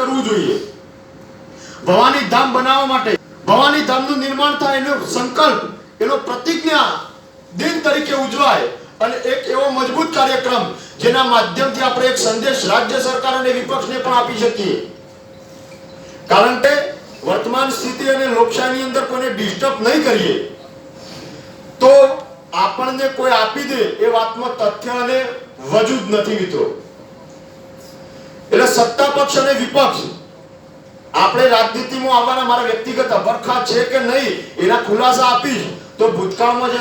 કરવું જોઈએ. ભવાની ધામ બનાવવા માટે, ભવાની ધામનું નિર્માણ થાય એનો સંકલ્પ, એનો પ્રતિજ્ઞા દિન તરીકે ઉજવાય. અને એક એવો મજબૂત કાર્યક્રમ જેના માધ્યમથી આપણે એક સંદેશ રાજ્ય સરકાર અને વિપક્ષને પણ આપી શકીએ. કારણ કે વર્તમાન સ્થિતિ અને લોકશાહીની અંદર કોઈને ડિસ્ટર્બ નહીં કરીએ, તો આપણને કોઈ આપી દે એ વાતમાં તથ્ય અને વજૂદ નથી મિત્રો. એટલે સત્તા પક્ષ અને વિપક્ષ. આપણે રાજનીતિમાં આવવાના મારા વ્યક્તિગત અભરખા છે કે નહીં, એના ખુલાસા આપીશ. તો ભૂતકાળમાં જે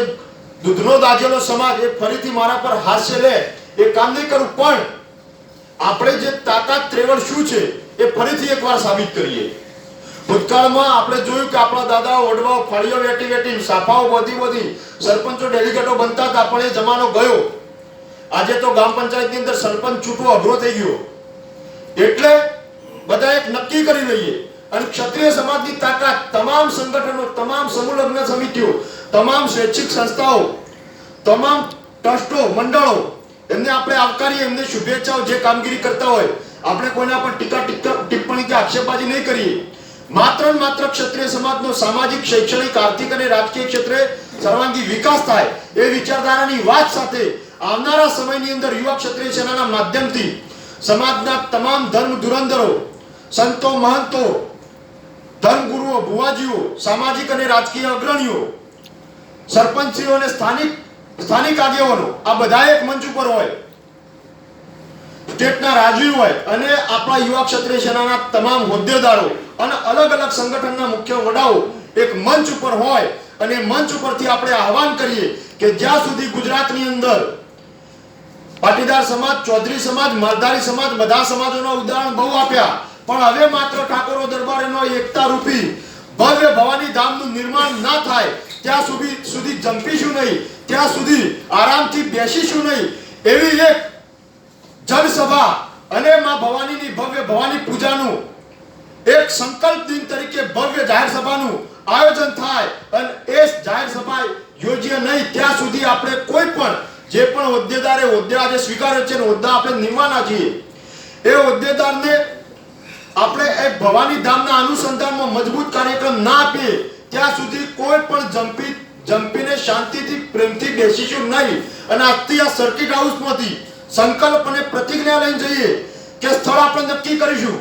દૂધનો દાજેલો સમાજ, એ ફરીથી મારા પર હાસ્ય લે. એ કામ નહીં કરું, પણ આપણે જે તાકાત ત્રેવડ શું છે, એ ફરીથી એકવાર સાબિત કરીએ. ભૂતકાળમાં આપણે જોયું કે આપણા દાદાઓ ઓડવાઓ ફળીઓ વેટી વેટી, સાફાઓ બધી બધી, સરપંચો ડેલિગેટો બનતા હતા, પણ એ જમાનો ગયો. આજે તો ગ્રામ પંચાયતની અંદર સરપંચ ચૂંટવો અઘરો થઈ ગયો. એટલે બધા એક નક્કી કરી લઈએ. અને ક્ષત્રિય સમાજની તાકાત તમામ સંગઠનો, તમામ સમુલગ્ન સમિતિઓ, તમામ સ્વૈચ્છિક સંસ્થાઓ, તમામ ટ્રસ્ટો, મંડળો, એમને આપણે આવકારીએ, એમને શુભેચ્છાઓ જે કામગીરી કરતા હોય, આપણે કોઈના પર ટીકા ટિપ્પણી કે આક્ષેપબાજી નહીં કરીએ. માત્ર માત્ર ક્ષત્રિય સમાજનો સામાજિક, શૈક્ષણિક, આર્થિક અને રાજકીય ક્ષેત્રે સર્વાંગી વિકાસ થાય એ વિચારધારાની વાત સાથે આવનારા સમયની અંદર યુવા ક્ષત્રિય સેનાના માધ્યમથી સમાજના તમામ ધર્મ ધુરંધરો, સંતો મહંતો ધર્મગુરુઓ ભુવાજીઓ, સામાજિક અને રાજકીય અગ્રણીઓ સરપંચીઓ અને સ્થાનિક સ્થાનિક આગેવાનો, આ બધા એક મંચ ઉપર હોય. સ્ટેટના રાજવી હોય અને આપણા યુવા ક્ષત્રિય સેનાના તમામ હોદ્દેદારો અને અલગ અલગ સંગઠનના મુખ્ય વડાઓ એક મંચ ઉપર હોય. અને મંચ ઉપરથી આપણે આહવાન કરીએ કે જ્યાં સુધી ગુજરાતની અંદર પાટીદાર સમાજ, ચૌધરી સમાજ, માલધારી સમાજ, બધા સમાજોના ઉદાહરણ બહુ આપ્યા. પણ હવે માત્ર ઠાકોરો દરબારનો એકતા રૂપી ભવ્ય ભવાની ધામનું નિર્માણ ના થાય, ત્યાં સુધી સુધી જંપીશું નહીં, ત્યાં સુધી આરામથી બેસીશું નહીં. એવી એક જનસભા અને માં ભવાનીની ભવ્ય ભવાની પૂજાનું એક સંકલ્પ દિન તરીકે ભવ્ય જાહેર સભાનું આયોજન થાય અને એ જાહેર સભા યોજ્ય નહીં, ત્યાં સુધી આપણે કોઈ પણ જે પણ હોદ્દેદારે હોદ્દે આજે સ્વીકાર્યો છે હોદ્દા આપણે નિમવાના છીએ, એ હોદ્દેદારને આપણે એ ભવાની ધામના અનુસંધાનમાં મજબૂત કાર્યક્રમ ના આપીએ, ત્યાં સુધી કોઈ પણ જંપી જંપીને શાંતિથી, પ્રેમથી બેસીશું નહીં. અને આજથી આ સર્કિટ હાઉસમાંથી સંકલ્પ અને પ્રતિજ્ઞા લઈને જઈએ કે સ્થળ આપણે નક્કી કરીશું.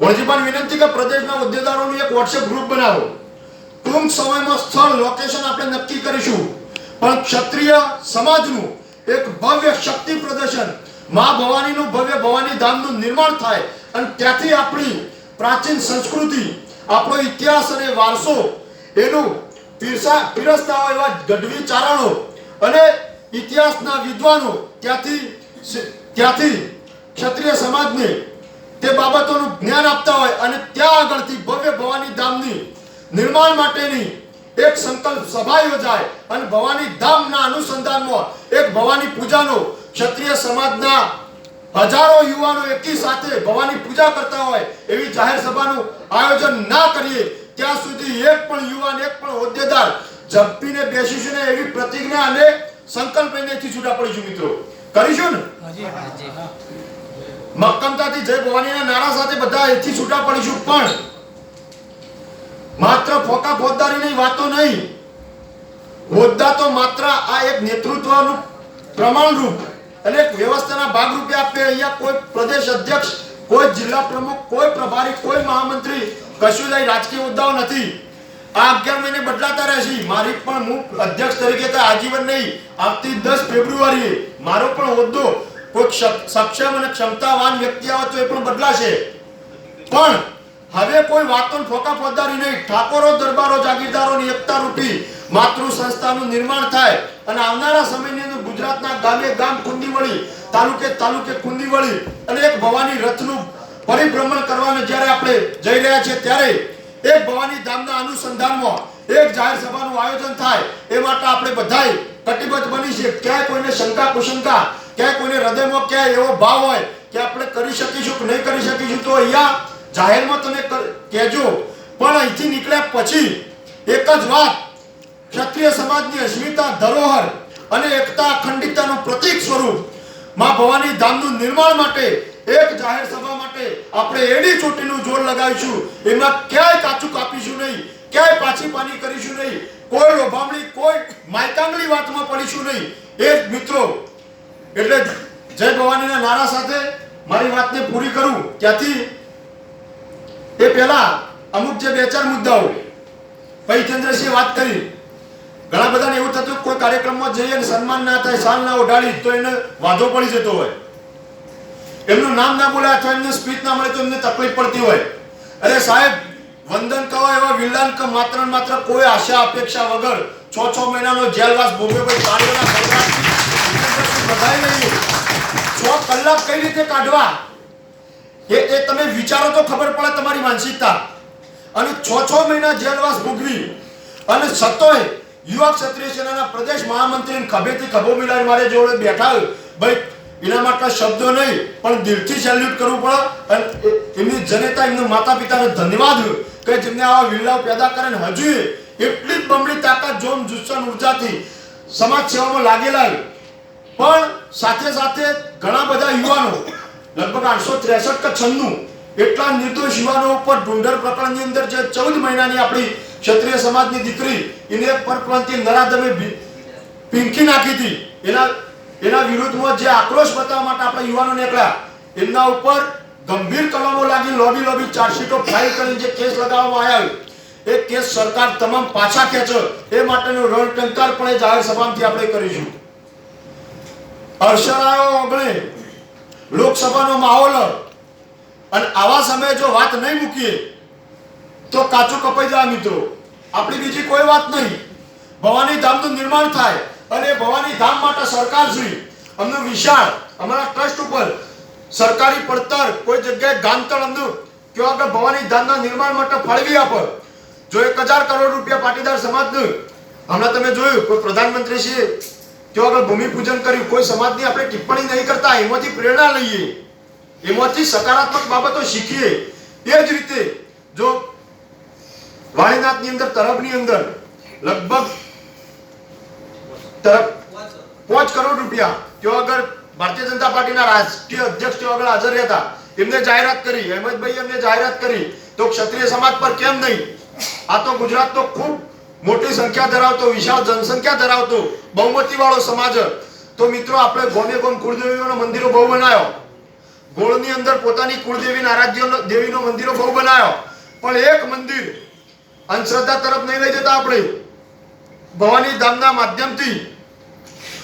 વણજીભાઈ વિનંતી કે પ્રદેશના હોદ્દેદારોનું એક વોટ્સએપ ગ્રુપ બનાવો. ટૂંક સમયમાં સ્થળ લોકેશન આપણે નક્કી કરીશું. પણ ક્ષત્રિય સમાજનું એક ભવ્ય શક્તિ પ્રદર્શન, મા ભવાનીનું ભવ્ય ભવાની ધામનું નિર્માણ થાય અને ત્યાંથી આપણી પ્રાચીન સંસ્કૃતિ, આપણો ઇતિહાસ અને વારસો, એનું પીરસા, પીરસતા હોય એવા ગઢવી ચારણો અને ઇતિહાસના વિદ્વાનો ત્યાંથી ત્યાંથી ક્ષત્રિય સમાજને તે બાબતોનું જ્ઞાન આપતા હોય અને ત્યાં આગળથી ભવ્ય ભવાની ધામની નિર્માણ માટેની એક સંકલ્પ સભા યોજાય અને ભવાની ધામના અનુસંધાનમાં એક ભવાની પૂજાનો ક્ષત્રિય સમાજના હજારો યુવાનો એકી સાથે ભવાની પૂજા કરતા હોય એવી જાહેર સભાનું આયોજન ના કરીએ ત્યાં સુધી એક પણ યુવાન એક પણ હોદ્દેદાર જપ્પીને બેસીશું ને એવી પ્રતિજ્ઞા અને સંકલ્પ લઈને છૂટા પડીશું મિત્રો. કરીશું ને? મક્કમતાથી જય ભવાનીના નારા સાથે બધા એથી છૂટા પડીશું પણ માત્ર ફોકા ફોજદારીની વાતો નહીં. હોદ્દા તો માત્ર આ એક નેતૃત્વનું પ્રમાણરૂપ અને એક વ્યવસ્થાના ભાગરૂપે આપે અહીંયા કોઈ પ્રદેશ અધ્યક્ષ, કોઈ જિલ્લા પ્રમુખ, કોઈ પ્રભારી, કોઈ મહામંત્રી કશું લઈ રાજકીય હોદ્દાઓ નથી. આ અગિયાર મહિને બદલાતા રહેશે મારી પણ હું અધ્યક્ષ તરીકે તો આજીવન નહીં, આવતી દસ ફેબ્રુઆરીએ મારો પણ હોદ્દો કોઈ સક્ષમ અને ક્ષમતાવાન વ્યક્તિ આવે તો એ પણ બદલાશે. પણ હવે કોઈ વાતો ફોકા ફોજદારી નહીં. ઠાકોરો, દરબારો, જાગીરદારોની એકતા રૂપી માતૃ સંસ્થાનું નિર્માણ થાય અને આવનારા સમયની અંદર ગુજરાતના ગામે ગામ કુંદીવળી, તાલુકે તાલુકે કુંદીવળી અને એક ભવાની રથનું પરિભ્રમણ કરવાને જ્યારે આપણે જઈ રહ્યા છીએ ત્યારે એક ભવાની ધામના અનુસંધાનમાં એક જાહેર સભાનું આયોજન થાય એ માટે આપણે બધાએ કટિબદ્ધ બની છે ક્યાંય કોઈને શંકા કુશંકા, ક્યાંય કોઈને હૃદયમાં ક્યાંય એવો ભાવ હોય કે આપણે કરી શકીશું કે નહીં કરી શકીશું, તો અહીંયા જાહેરમાં તમે કહેજો. પણ અહીંથી નીકળ્યા પછી એક જ વાત. ક્ષત્રિય સમાજની અસ્મિતા ધરોહર અને એકતા અખંડિતતાનું પ્રતીક સ્વરૂપમાં ભવાની ધામનું નિર્માણ માટે એક જાહેર સભા માટે આપણે એડી ચોટીનું જોર લગાવીશું. એમાં ક્યાંય કાચું કાપીશું નહીં, ક્યાંય પાછી પાની કરીશું નહીં, કોઈ લોભામણી, કોઈ માયકાંગલી વાતમાં પડીશું નહીં. એ મિત્રો, એટલે જય ભવાનીના નારા સાથે મારી વાતને પૂરી કરું. ત્યાંથી એ પહેલા અમુક જે બે ચાર મુદ્દાઓ ભાઈ વાત કરી. ઘણા બધાને એવું થતું કોઈ કાર્યક્રમમાં જઈએ અને સન્માન ના થાય, સાલ ના ઉડાડી તો એને વાંધો પડી જતો હોય. એમનું નામ ના બોલાય, અથવા એમને સ્પીચ ના મળે, તો એમને તકલીફ પડતી હોય. અરે સાહેબ, વંદન કહો એવા વિલન કે માત્ર માત્ર કોઈ આશા, અપેક્ષા વગર છ છ મહિનાનો જેલવાસ ભોગવે ભાઈ તાળીઓના ગણગણાટથી બધાઈ લઈએ છ કલાક કઈ રીતે કાઢવા? એ એ તમે વિચારો તો ખબર પડે તમારી માનસિકતા. અને છ છ મહિના જેલવાસ ભોગવી. અને સતોય યુવા ક્ષત્રિય સેનાના પ્રદેશ મહામંત્રી ખભેથી ખભો મિલાવી મારે જોડે બેઠા. ભાઈ, એના માટે શબ્દો નહીં, પણ દિલથી સેલ્યુટ કરવું પડે. અને એમની જનતા, એમના માતા પિતાને ધન્યવાદ. કે જેમને આવા વિલ્લાઓ પેદા કરે ને હજુ એટલી જ બમણી તાકાત, જોમ, જુસ્સન, ઉર્જાથી સમાજ સેવામાં લાગેલા પણ સાથે સાથે ઘણા બધા યુવાનો લગભગ આઠસો ત્રેસઠ કે છન્નું એટલા નિર્દોષ યુવાનો ઉપર ઢુંઢર પ્રકરણની અંદર જે ચૌદ મહિનાની આપણી ક્ષત્રિય સમાજની દીકરી એને એક નરાધમે ભી- નાખી હતી. એના એના વિરુદ્ધમાં જે આક્રોશ બતાવવા માટે આપણા યુવાનો નીકળ્યા એમના ઉપર ગંભીર કલમો લાગી લોબી લોબી ચાર્જશીટો ફાઇલ કરીને જે કેસ લગાવવામાં આવ્યા એ કેસ સરકાર તમામ પાછા ખેંચો, એ માટેનો રણટંકાર પણ એ જાહેર સભામાંથી આપણે કરીશું. અરસરાયો ઓગણે લોકસભાનો માહોલ અને આવા સમયે જો વાત નહીં મૂકીએ, તો કાચું કપાઈ જાય મિત્રો. આપણી બીજી કોઈ વાત નહીં. ભવાની ધામનું નિર્માણ થાય અને ભવાની ધામ માટે સરકાર શ્રી અમને વિશાળ, અમારા ટ્રસ્ટ ઉપર સરકારી પડતર, કોઈ જગ્યાએ ગાંતળ અમને કયો કે ભવાની ધામના નિર્માણ માટે ફાળવી આપે. જો એક હજાર કરોડ રૂપિયા પાટીદાર સમાજનું, હમણાં તમે જોયું, કોઈ પ્રધાનમંત્રી શ્રી કયો આગળ ભૂમિપૂજન કર્યું. કોઈ સમાજની આપણે ટિપ્પણી નહીં કરતા, એમાંથી પ્રેરણા લઈએ. એમાંથી સકારાત્મક બાબતો શીખીએ. એ જ રીતે જો વાણીનાથની અંદર તરફની અંદર લગભગ તરફ પાંચ કરોડ રૂપિયા તેઓ આગળ ભારતીય જનતા પાર્ટીના રાષ્ટ્રીય અધ્યક્ષ તેઓ આગળ હાજર હતા. એમને જાહેરાત કરી, અહેમદભાઈ એમને જાહેરાત કરી. તો ક્ષત્રિય સમાજ પર કેમ નહીં? આ તો ગુજરાત તો ખૂબ મોટી સંખ્યા ધરાવતો, વિશાળ જનસંખ્યા ધરાવતો બહુમતી વાળો સમાજ. તો મિત્રો, આપણે ગોમે ગોમ કુળદેવીઓનો મંદિરો બહુ બનાવ્યો ગોળની અંદર પોતાની કુળદેવી આરાધ્ય દેવીનો મંદિરો બહુ બનાવ્યો પણ એક મંદિર અંધશ્રદ્ધા તરફ નહીં લઈ જતા આપણે. ભવાની ધામના માધ્યમથી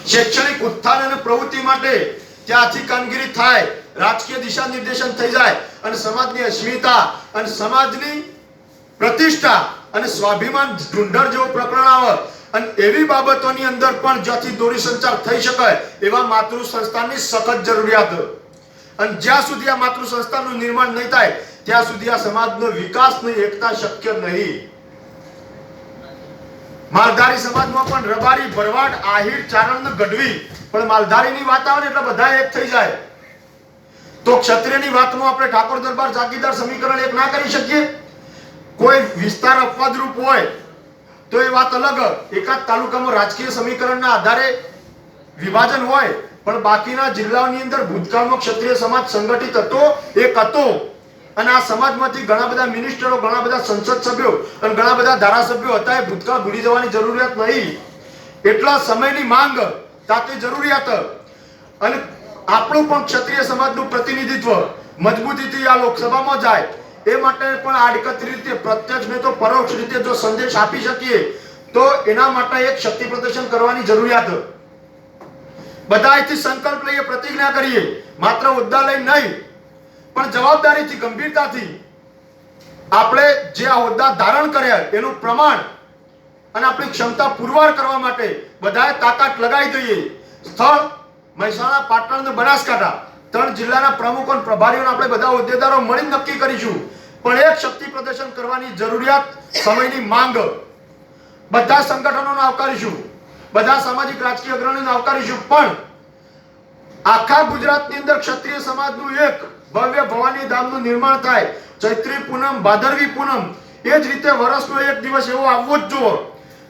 શૈક્ષણિક ઉત્થાન અને પ્રવૃત્તિ માટે ત્યાંથી કામગીરી થાય, રાજકીય દિશા નિર્દેશન થઈ જાય અને સમાજની અસ્મિતા અને સમાજની પ્રતિષ્ઠા અને સ્વાભિમાન ઢુંઢર જેવું પ્રકરણ આવે. અને એવી બાબતોની અંદર પણ જ્યાંથી દોરી સંચાર થઈ શકાય એવા માતૃ સંસ્થાની સખત જરૂરિયાત. અને જ્યાં સુધી આ માતૃ સંસ્થાનું નિર્માણ નહીં થાય, ત્યાં સુધી આ સમાજનો વિકાસ નહીં એકતા શક્ય નહીં. માલધારી સમાજમાં પણ રબારી, ભરવાડ, આહિર, ચારણ ગઢવી. પણ માલધારીની વાત આવે એટલે બધા એક થઈ જાય. તો ક્ષત્રિયની વાતમાં આપણે ઠાકોર દરબાર જાગીરદાર સમીકરણ એક ના કરી શકીએ? કોઈ વિસ્તાર અપવાદરૂપ હોય તો એ વાત અલગ. એકાદ તાલુકામાં રાજકીય સમીકરણના આધારે વિભાજન હોય, પણ બાકીના જિલ્લાઓની અંદર ભૂતકાળમાં ક્ષત્રિય સમાજ સંગઠિત હતો, એક હતો. અને આ સમાજમાંથી ઘણા બધા મિનિસ્ટરો, ઘણા બધા સંસદ સભ્યો અને ઘણા બધા ધારાસભ્યો હતા, એ ભૂતકાળ ભૂલી જવાની જરૂરિયાત નહીં. એટલા સમયની માંગ તાતે જરૂરિયાત. અને આપણું પણ ક્ષત્રિય સમાજનું પ્રતિનિધિત્વ મજબૂતીથી આ લોકસભામાં જાય. એ માટે પણ આડકતરી રીતે, પ્રત્યક્ષ ને તો પરોક્ષ રીતે જો સંદેશ આપી શકીએ, તો એના માટે એક શક્તિ પ્રદર્શન કરવાની જરૂરિયાત. બધા અહીંથી સંકલ્પ લઈએ, પ્રતિજ્ઞા કરીએ. માત્ર હોદ્દા લઈ નહીં, પણ જવાબદારીથી, ગંભીરતાથી આપણે જે આ હોદ્દા ધારણ કર્યા, એનું પ્રમાણ અને આપણી ક્ષમતા પુરવાર કરવા માટે બધાએ તાકાત લગાવી દઈએ. સ્થળ મહેસાણા પાટણ અને બનાસકાંઠા. ત્રણ જિલ્લાના પ્રમુખો અને પ્રભારીઓને આપણે બધા હોદ્દેદારો મળી નક્કી કરીશું. પણ એક શક્તિ પ્રદર્શન કરવાની જરૂરિયાત સમયની માંગ. બધા સંગઠનોને આવકારીશું. બધા સામાજિક રાજકીય અગ્રણીને આવકારીશું. પણ આખા ગુજરાતની અંદર ક્ષત્રિય સમાજનું એક ભવ્ય ભવાની ધામનું નિર્માણ થાય. ચૈત્રી પૂનમ, ભાદરવી પૂનમ, એ જ રીતે વર્ષનો એક દિવસ એવો આવવો જ જુઓ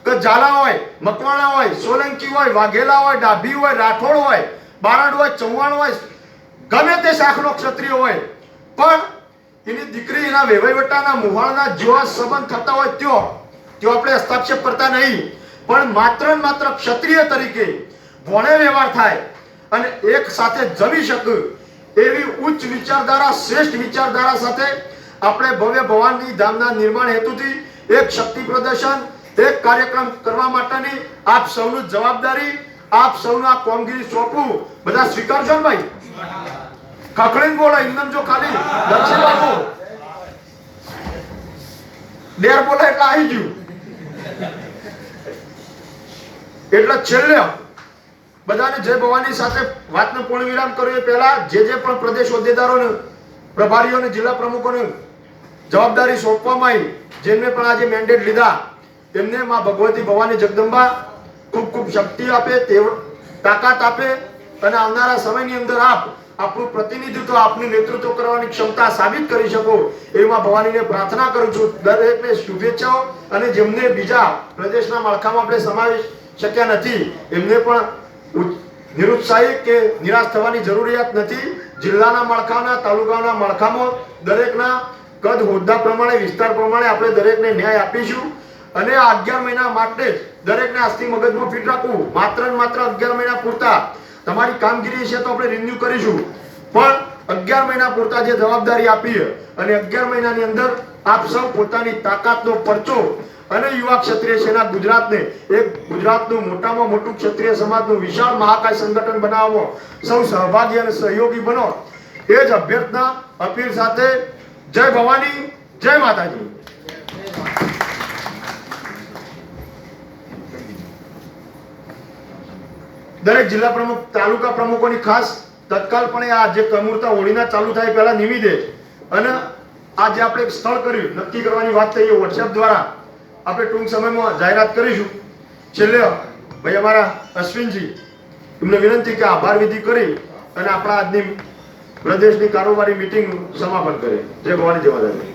કે ઝાલા હોય, મકવાણા હોય, સોલંકી હોય, વાઘેલા હોય, ડાભી હોય, રાઠોડ હોય, બારડ હોય, ચૌહાણ હોય ગમે તે શાખનો ક્ષત્રિય હોય, પણ એની દીકરી એના વહીવટાના મુહાળના જેવા સંબંધ થતા હોય ત્યો ત્યો આપણે હસ્તક્ષેપ કરતા નહીં. પણ માત્ર ને માત્ર ક્ષત્રિય તરીકે ભોણે વ્યવહાર થાય અને એક સાથે જમી શકે એવી ઉચ્ચ વિચારધારા, શ્રેષ્ઠ વિચારધારા સાથે આપણે ભવ્ય ભવાનની ધામના નિર્માણ હેતુથી એક શક્તિ પ્રદર્શન, એક કાર્યક્રમ કરવા માટેની આપ સૌનું જવાબદારી, આપ સૌનું કોમગીરી સોંપવું. બધા સ્વીકારજો ભાઈ? બોલે એટલે છેલ્લે, બધાને જય ભવાની સાથે વાતને પૂર્ણ વિરામ કર્યો. પહેલા જે જે પણ પ્રદેશ હોદ્દેદારોને, પ્રભારીઓને, જિલ્લા પ્રમુખોને જવાબદારી સોંપવામાં આવી, જેમને પણ આજે મેન્ડેટ લીધા, તેમને માં ભગવતી ભવાની જગદંબા ખૂબ ખૂબ શક્તિ આપે, તેવ તાકાત આપે, અને આવનારા સમયની અંદર આપ આપણું પ્રતિનિધિત્વ આપની નેતૃત્વ કરવાની ક્ષમતા સાબિત કરી શકો એવી ભવાનીને પ્રાર્થના કરું છું. દરેકને શુભેચ્છાઓ અને જેમને બીજા પ્રદેશના માળખામાં આપણે સમાવેશ શક્યા નથી, એમને પણ નિરુત્સાહી કે નિરાશ થવાની જરૂરિયાત નથી. જિલ્લાના માળખાના, તાલુકાના માળખામાં દરેકના કદ હોદ્દા પ્રમાણે, વિસ્તાર પ્રમાણે આપણે દરેકને ન્યાય આપીશું. અને આ અગિયાર મહિના માટે દરેકને આજથી મગજમાં ફિટ રાખવું. માત્ર ને માત્ર અગિયાર મહિના પૂરતા તમારી કામગીરી છે તો આપણે રિન્યુ કરીશું. પણ અગિયાર મહિના પૂરતા જે જવાબદારી આપી અને અગિયાર મહિનાની અંદર આપ સૌ પોતાની તાકાતનો પરચો અને યુવા ક્ષત્રિય સેના ગુજરાતને, એક ગુજરાતનું મોટામાં મોટું ક્ષત્રિય સમાજનું વિશાળ મહાકાય સંગઠન બનાવો, સૌ સહભાગી અને સહયોગી બનો. એ જ અભ્યર્થના અપીલ સાથે જય ભવાની, જય માતાજી. દરેક જિલ્લા પ્રમુખ, તાલુકા પ્રમુખોની ખાસ તત્કાલપણે આ જે કમૂરતા હોળીના ચાલુ થાય પહેલા નિવેદે અને આ જે આપણે સ્થળ કર્યું, નક્કી કરવાની વાત થઈ વોટ્સએપ દ્વારા આપણે ટૂંક સમયમાં જાહેરાત કરીશું. છેલ્લે ભાઈ અમારા અશ્વિનજી, એમને વિનંતી કે આભાર વિધિ કરી અને આપણા આજની પ્રદેશની કારોબારી મિટિંગ સમાપન કરે જય ભવાની માતાજી.